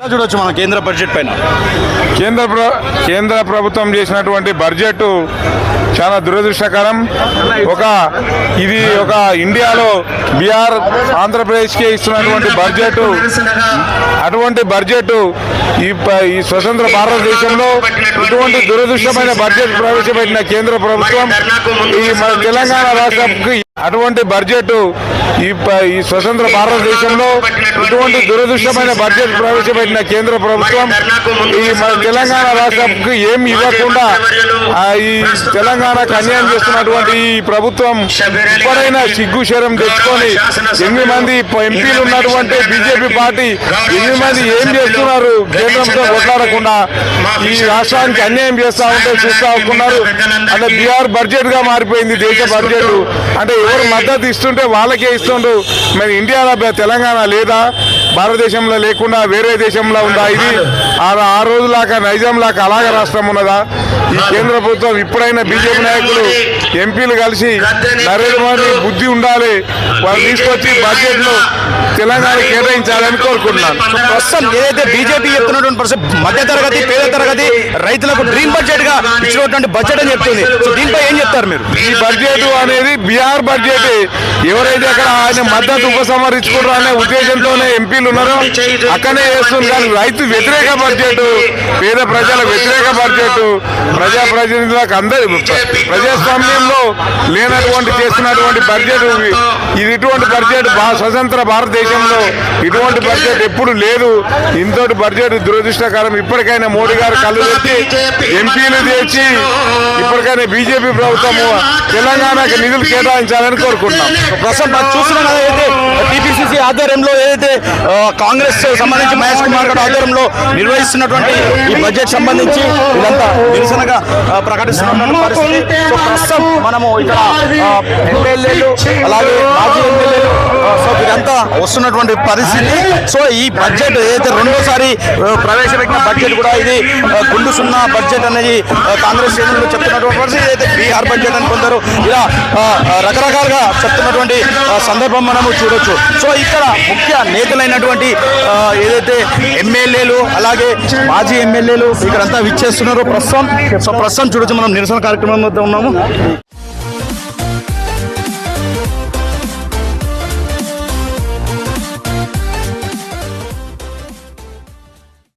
చూడొచ్చు మన కేంద్ర బడ్జెట్ పైన? కేంద్ర కేంద్ర ప్రభుత్వం చేసినటువంటి బడ్జెట్ చాలా దురదృష్టకరం. ఒక ఇది ఒక ఇండియాలో బీహార్ ఆంధ్రప్రదేశ్కి ఇస్తున్నటువంటి బడ్జెట్ అటువంటి బడ్జెట్ ఈ ఈ స్వతంత్ర భారతదేశంలో ఇటువంటి దురదృష్టమైన బడ్జెట్ ప్రవేశపెట్టిన కేంద్ర ప్రభుత్వం ఈ మన తెలంగాణ రాష్ట్రంకి అటువంటి బడ్జెట్ ఈ స్వతంత్ర భారతదేశంలో ఇటువంటి దురదృష్టమైన బడ్జెట్ ప్రవేశపెట్టిన కేంద్ర ప్రభుత్వం ఈ తెలంగాణ రాష్ట్రంకి ఏమి ఇవ్వకుండా ఈ తెలంగాణకు అన్యాయం చేస్తున్నటువంటి ఈ ప్రభుత్వం ఇప్పుడైనా సిగ్గు శరం తెచ్చుకొని ఎనిమిది మంది ఎంపీలు ఉన్నటువంటి బీజేపీ పార్టీ ఎనిమిది మంది ఏం చేస్తున్నారు? కేంద్రంతో కొట్లాడకుండా ఈ రాష్ట్రానికి అన్యాయం చేస్తా ఉంటే చూస్తా ఉన్నారు అంటే బీఆర్ బడ్జెట్గా మారిపోయింది దేశ బడ్జెట్. అంటే ఎవరు మద్దతు ఇస్తుంటే వాళ్ళకే ఇస్తుండ్రు. మరి ఇండియాలో తెలంగాణ లేదా? భారతదేశంలో లేకుండా వేరే దేశంలో ఉందా ఇది? ఆ ఆ రోజులాగా నైజాం లాగా అలాగే రాష్ట్రం ఉన్నదా? ఈ కేంద్ర ప్రభుత్వం ఇప్పుడైనా బీజేపీ నాయకులు ఎంపీలు కలిసి నరేంద్ర మోడీ బుద్ధి ఉండాలి. వాళ్ళు తీసుకొచ్చి బడ్జెట్లో తెలంగాణ కేటాయించాలని కోరుకుంటున్నాను. ప్రస్తుతం ఏదైతే బీజేపీ చెప్తున్నటువంటి ప్రస్తుతం మధ్య తరగతి పేద తరగతి రైతులకు డ్రీమ్ బడ్జెట్గా ఇచ్చినటువంటి బడ్జెట్ అని చెప్తుంది. సో దీనిపై ఏం చెప్తారు మీరు? ఈ బడ్జెట్ అనేది బీహార్ బడ్జెట్. ఎవరైతే అక్కడ ఆయన మద్దతు ఉపసంహరించుకుంటారో అనే ఉద్దేశంతోనే ఎంపీలు ఉన్నారో అక్కడే చేస్తుంది కానీ రైతు వ్యతిరేక బడ్జెట్ పేద ప్రజల వ్యతిరేక బడ్జెట్ ప్రజా ప్రతినిధులకు అందరి ప్రజాస్వామ్యంలో లేనటువంటి చేస్తున్నటువంటి బడ్జెట్ ఇది. ఇది ఇటువంటి బడ్జెట్ స్వతంత్ర భారతదేశంలో ఇటువంటి బడ్జెట్ ఎప్పుడు లేదు. ఇంతటి బడ్జెట్ దురదృష్టకరం. ఇప్పటికైనా మోడీ గారు కళ్ళు తెచ్చి ఎంపీలు తెచ్చి ఇప్పటికైనా బీజేపీ ప్రభుత్వము తెలంగాణకి నిధులు కేటాయించాలని కోరుకుంటున్నాం. ప్రస్తుతం మనం చూస్తున్నాం కదా ఏదైతే టీపీసీసీ ఆధ్వర్యంలో ఏదైతే కాంగ్రెస్ సంబంధించి మహేష్ కుమార్ గౌడ్ ఆధ్వర్యంలో నిర్వహిస్తున్నటువంటి ఈ బడ్జెట్ సంబంధించి వీళ్ళంతా నిరసనగా ఆ, ప్రకటిస్తున్నటువంటి పరిస్థితి. సో ప్రస్తుతం మనము ఇక్కడ ఎమ్మెల్యేలు అలాగే మాజీ ఎమ్మెల్యేలు సో వీరంతా వస్తున్నటువంటి పరిస్థితి. సో ఈ బడ్జెట్ ఏదైతే రెండోసారి ప్రవేశపెట్టిన బడ్జెట్ కూడా ఇది గుండు సున్నా బడ్జెట్ అనేది కాంగ్రెస్ శ్రేణులు చెప్తున్నటువంటి పరిస్థితి. ఏదైతే బీహార్ బడ్జెట్ అని కొందరు ఇలా రకరకాలుగా చెప్తున్నటువంటి సందర్భం మనము చూడొచ్చు. సో ఇక్కడ ముఖ్య నేతలైనటువంటి ఏదైతే ఎమ్మెల్యేలు అలాగే మాజీ ఎమ్మెల్యేలు ఇక్కడంతా విచ్చేస్తున్నారు. ప్రస్తుతం సో ప్రస్తుతం చూడొచ్చు మనం నిరసన కార్యక్రమం వద్ద ఉన్నాము.